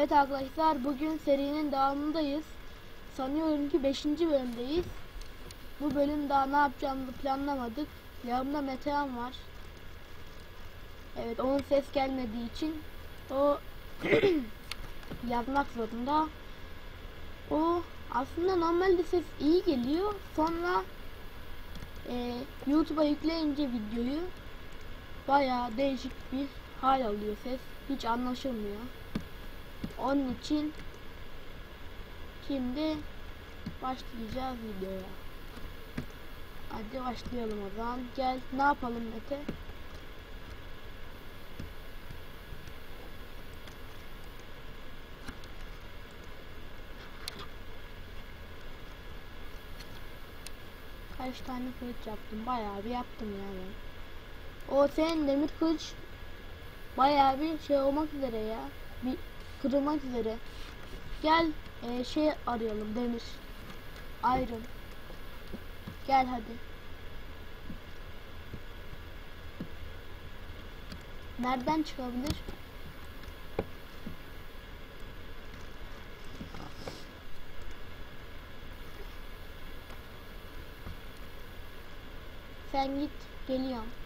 Evet arkadaşlar bugün serinin devamındayız. Sanıyorum ki 5. bölümdeyiz. Bu bölüm daha ne yapacağımızı planlamadık. Yanımda Metehan var. Evet onun ses gelmediği için o yazmak zorunda. O aslında normalde ses iyi geliyor. Sonra e, YouTube'a yükleyince videoyu bayağı değişik bir hal alıyor ses. Hiç anlaşılmıyor. Onun için şimdi başlayacağız videoya. Hadi başlayalım o zaman. Gel ne yapalım Mete? Kaç tane kılıç yaptım? Bayağı bir yaptım yani. O senin demir kılıç bayağı bir şey olmak üzere ya. Bir kırılmak üzere. Gel e, şey arayalım demir. Iron. Gel hadi. Nereden çıkabilir? Sen git geliyorum.